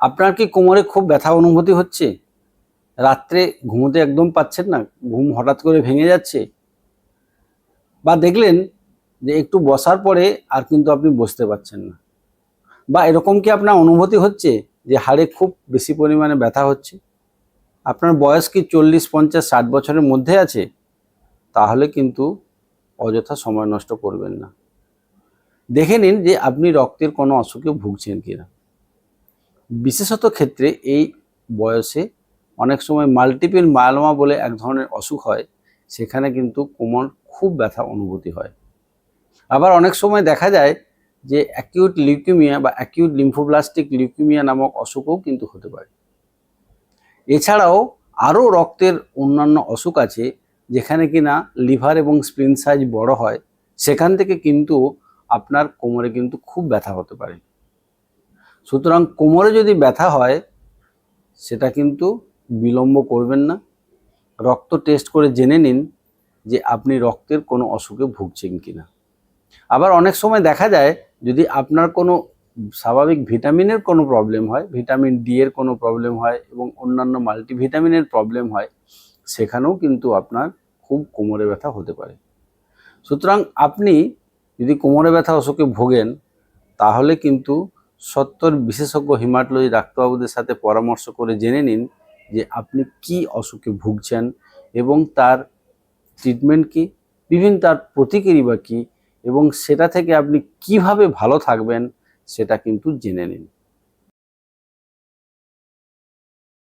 আপনার কি কোমরে খুব ব্যথা অনুভূতি হচ্ছে? রাত্রে ঘুমোতে একদম পাচ্ছেন না, ঘুম হঠাৎ করে ভেঙে যাচ্ছে। বা দেখলেন যে একটু বসার পরে আর কিন্তু আপনি বসতে পারছেন না। বা এরকম কি আপনার অনুভূতি হচ্ছে যে হাড়ে খুব বেশি পরিমাণে ব্যথা হচ্ছে? আপনার বয়স কি চল্লিশ, পঞ্চাশ, ষাট বছরের মধ্যে আছে? তাহলে কিন্তু অযথা সময় নষ্ট করবেন না। দেখে নিন যে আপনি রক্তের কোনো অসুখে ভুগছেন কিনা। বিশেষত ক্ষেত্রে এই বয়সে অনেক সময় মাল্টিপল মায়ালমা বলে এক ধরনের অসুখ হয়, সেখানে কিন্তু কোমর খুব ব্যথা অনুভূতি হয়। আবার অনেক সময় দেখা যায় যে অ্যাকিউট লিউকিমিয়া বা অ্যাকিউট লিম্ফোব্লাস্টিক লিউকিমিয়া নামক অসুখও কিন্তু হতে পারে। এছাড়াও আরও রক্তের অন্যান্য অসুখ আছে, যেখানে কিনা লিভার এবং স্প্লিন সাইজ বড় হয়, সেখান থেকে কিন্তু আপনার কোমরে কিন্তু খুব ব্যথা হতে পারে। সুতরাং কোমরে যদি ব্যথা হয়, সেটা কিন্তু বিলম্ব করবেন না। রক্ত টেস্ট করে জেনে নিন যে আপনি রক্তের কোনো অসুখে ভুগছেন কিনা। আবার অনেক সময় দেখা যায়, যদি আপনার কোনো স্বাভাবিক ভিটামিনের কোনো প্রবলেম হয়, ভিটামিন ডি এর কোনো প্রবলেম হয় এবং অন্যান্য মাল্টিভিটামিনের প্রবলেম হয়, সেখানেও কিন্তু আপনার খুব কোমরে ব্যথা হতে পারে। সুতরাং আপনি যদি কোমরে ব্যথা অসুখে ভোগেন, তাহলে কিন্তু সত্তর বিশেষজ্ঞ হিমাটোলজি ডাক্তারবাবুদের সাথে পরামর্শ করে জেনে নিন যে আপনি কি অসুখে ভুগছেন এবং তার ট্রিটমেন্ট কি বিভিন্ন তার প্রতিক্রিয়া বা কী, এবং সেটা থেকে আপনি কীভাবে ভালো থাকবেন সেটা কিন্তু জেনে নিন।